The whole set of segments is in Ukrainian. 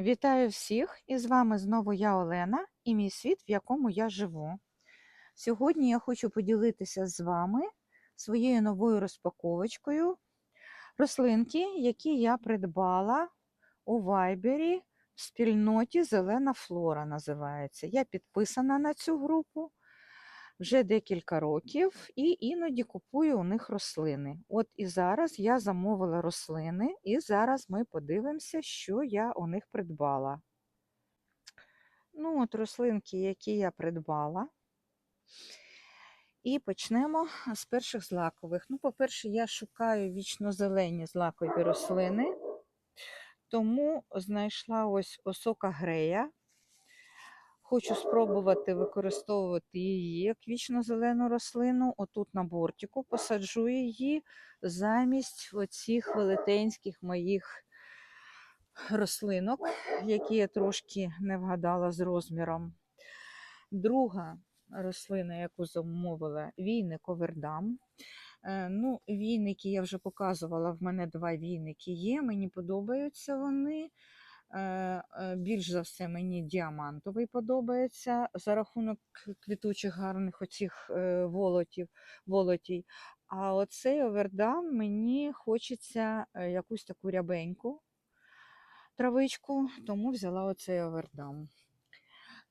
Вітаю всіх! І з вами знову я Олена і мій світ, в якому я живу. Сьогодні я хочу поділитися з вами своєю новою розпаковочкою рослинки, які я придбала у Вайбері в спільноті Зелена Флора називається. Я підписана на цю групу вже декілька років і іноді купую у них рослини. От і зараз я замовила рослини, і зараз ми подивимося, що я у них придбала. Ну, от рослинки, які я придбала. І почнемо з перших злакових. Ну, по-перше, я шукаю вічно-зелені злакові рослини, тому знайшла ось осока грея. Хочу спробувати використовувати її як вічно-зелену рослину. Отут на бортику посаджу її замість оцих велетенських моїх рослинок, які я трошки не вгадала з розміром. Друга рослина, яку замовила, війник овердам. Е, Ну, Війники я вже показувала, в мене два війники є, мені подобаються вони. Е, е, Більш за все, мені діамантовий подобається за рахунок квітучих гарних оцих е, волотів, волотій. А оцей овердам мені хочеться якусь таку рябеньку травичку, тому взяла оцей овердам.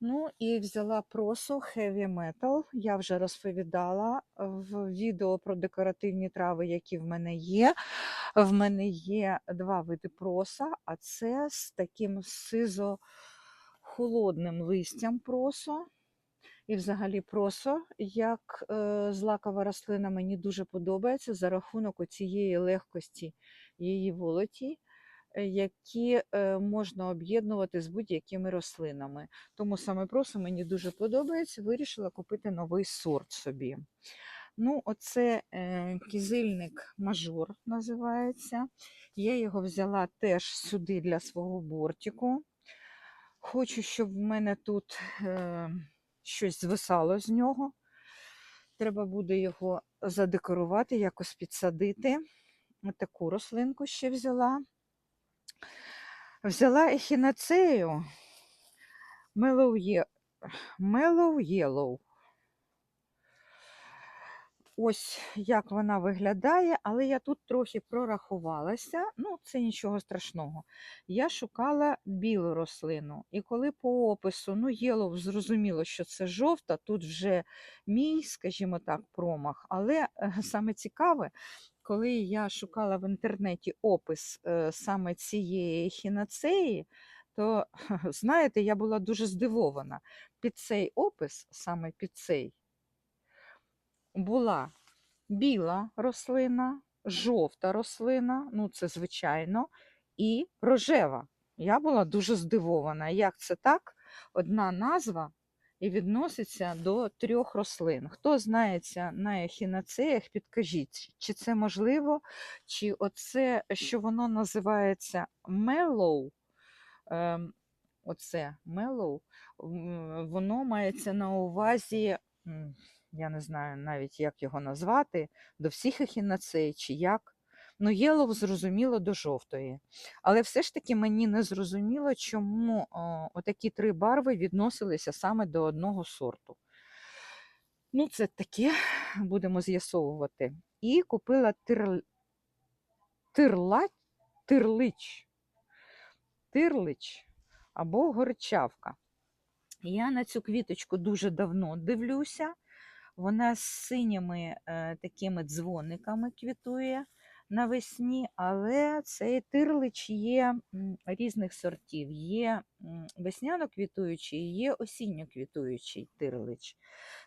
Ну і взяла просо Heavy Metal. Я вже розповідала в відео про декоративні трави, які в мене є. В мене є два види проса, а це з таким сизо-холодним листям просо. І взагалі просо, як е, злакова рослина, мені дуже подобається за рахунок цієї легкості її волоті, е, які е, можна об'єднувати з будь-якими рослинами. Тому саме просо мені дуже подобається. Вирішила купити новий сорт собі. Ну, оце е, кізильник мажор називається. Я його взяла теж сюди для свого бортику. Хочу, щоб в мене тут е, щось звисало з нього. Треба буде його задекорувати, якось підсадити. Таку рослинку ще взяла. Взяла ехінацею Mellow Yellow. Ось як вона виглядає, але я тут трохи прорахувалася. Ну, це нічого страшного. Я шукала білу рослину. І коли по опису, ну, єлов, зрозуміло, що це жовта, тут вже мій, скажімо так, промах. Але е, саме цікаве, коли я шукала в інтернеті опис е, саме цієї хінацеї, то, знаєте, я була дуже здивована. Під цей опис, саме під цей, була біла рослина, жовта рослина, ну це звичайно, і рожева. Я була дуже здивована, як це так, одна назва і відноситься до трьох рослин. Хто знається на ехінацеях, підкажіть, чи це можливо, чи оце, що воно називається mellow, ем, оце mellow, м, воно мається на увазі. Я не знаю навіть, як його назвати, до всіх ехінацей чи як. Ну, єлов зрозуміло до жовтої. Але все ж таки мені не зрозуміло, чому о, отакі три барви відносилися саме до одного сорту. Ну, це таке будемо з'ясовувати. І купила тир... тирла... тирлич. Тирлич або горчавка. Я на цю квіточку дуже давно дивлюся. Вона з синіми е, такими дзвониками квітує навесні, але цей тирлич є різних сортів. Є весняно-квітуючий, є осінньо-квітуючий тирлич.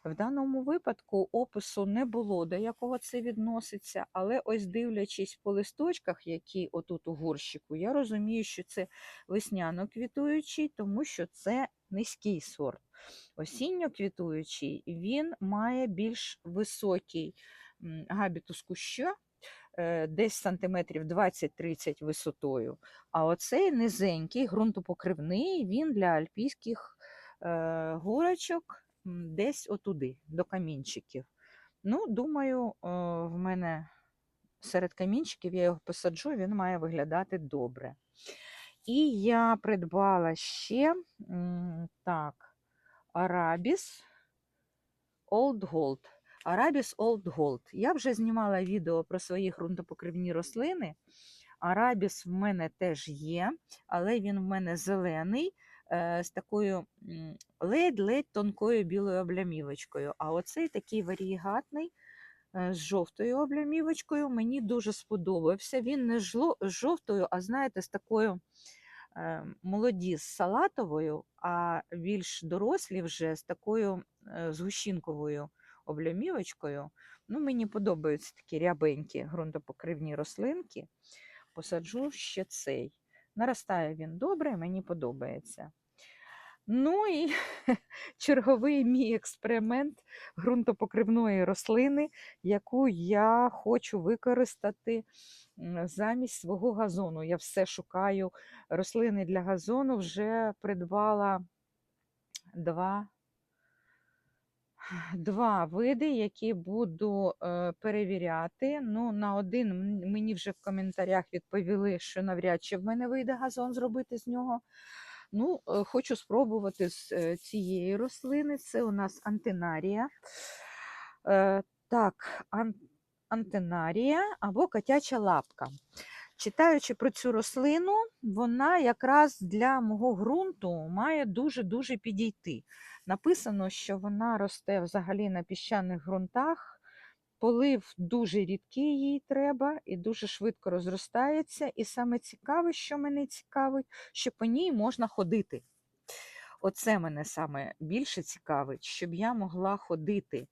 В даному випадку опису не було, до якого це відноситься, але ось дивлячись по листочках, які отут у горщику, я розумію, що це весняно-квітуючий, тому що це низький сорт. Осінньо-квітуючий він має більш високий габітус куща, десь сантиметрів 20-30 висотою. А оцей низенький, ґрунтопокривний, він для альпійських е, горочок десь отуди, до камінчиків. Ну, думаю, е, в мене серед камінчиків я його посаджу, він має виглядати добре. І я придбала ще так, Arabis Old Gold. Arabis Old Gold. Я вже знімала відео про свої ґрунтопокривні рослини. Арабіс в мене теж є, але він в мене зелений е, з такою ледь-ледь тонкою білою облямівочкою. А оцей такий варігатний е, з жовтою облямівочкою мені дуже сподобався. Він не з жовтою, а знаєте, з такою е, молоді з салатовою, а більш дорослі вже з такою згущінковою облямівочкою. Ну, мені подобаються такі рябенькі ґрунтопокривні рослинки. Посаджу ще цей. Наростає він добре, мені подобається. Ну і черговий мій експеримент ґрунтопокривної рослини, яку я хочу використати замість свого газону. Я все шукаю рослини для газону, вже придбала два, два види, які буду е, перевіряти. Ну, на один мені вже в коментарях відповіли, що навряд чи в мене вийде газон зробити з нього. Ну, е, хочу спробувати з е, цієї рослини. Це у нас антинарія. Так, ан- антинарія або котяча лапка. Читаючи про цю рослину, вона якраз для мого ґрунту має дуже-дуже підійти. Написано, що вона росте взагалі на піщаних ґрунтах, полив дуже рідкий їй треба і дуже швидко розростається. І саме цікаве, що мене цікавить, що по ній можна ходити. Оце мене саме більше цікавить, щоб я могла ходити.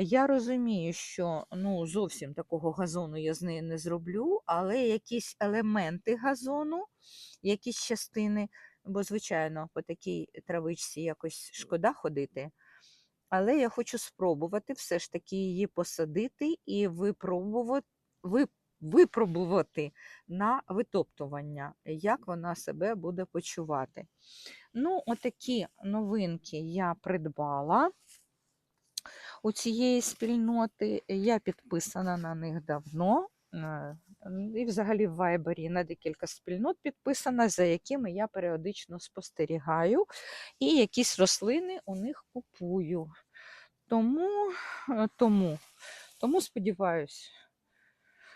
Я розумію, що ну, зовсім такого газону я з нею не зроблю, але якісь елементи газону, якісь частини, бо, звичайно, по такій травичці якось шкода ходити. Але я хочу спробувати все ж таки її посадити і випробувати, випробувати на витоптування, як вона себе буде почувати. Ну, отакі новинки я придбала у цієї спільноти. Я підписана на них давно. І взагалі в Вайбері на декілька спільнот підписана, за якими я періодично спостерігаю, і якісь рослини у них купую. Тому, е, тому, тому сподіваюсь,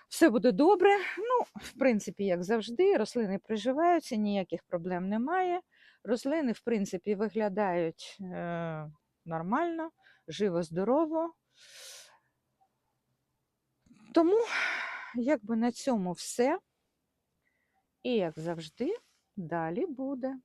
все буде добре. Ну, в принципі, як завжди, рослини приживаються, ніяких проблем немає. Рослини, в принципі, виглядають е, нормально, живо-здорово. Тому, якби на цьому все. І, як завжди, далі буде.